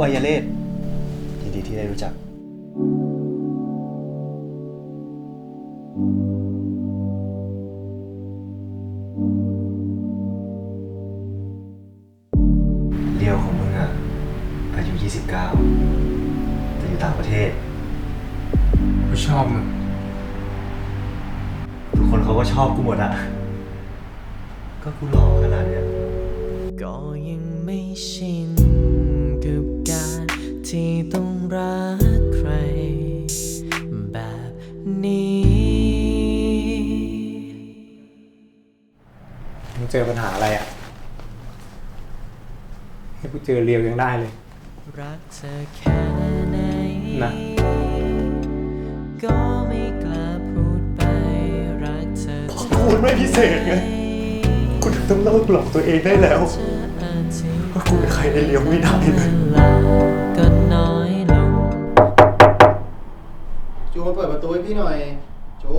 กูอายเลศยินดีที่ได้รู้จักเลียวของมึงอะ อายุ 29 แต่อยู่ต่างประเทศ กูชอบมึง ทุกคนเขาก็ชอบกูหมดอะก็กูหล่อขนาดเนี้ย ก็ยังไม่ชิน กับการที่ต้องรักใคร แบบนี้ มึงเจอปัญหาอะไรอะ ให้กูเจอเรียวยังได้เลย รักเธอแค่ไหนนะ ก็ไม่กล้าพูดไป รักเธอ กูมันไม่พิเศษไงกูถึงต้องเลิกหลอกตัวเองได้แล้ว เธอ อาจจะว่ากูเป็นใครได้เลี้ยวไม่ได้เลยเวลาก็น้อยลงจูมาเปิดประตูให้พี่หน่อยจู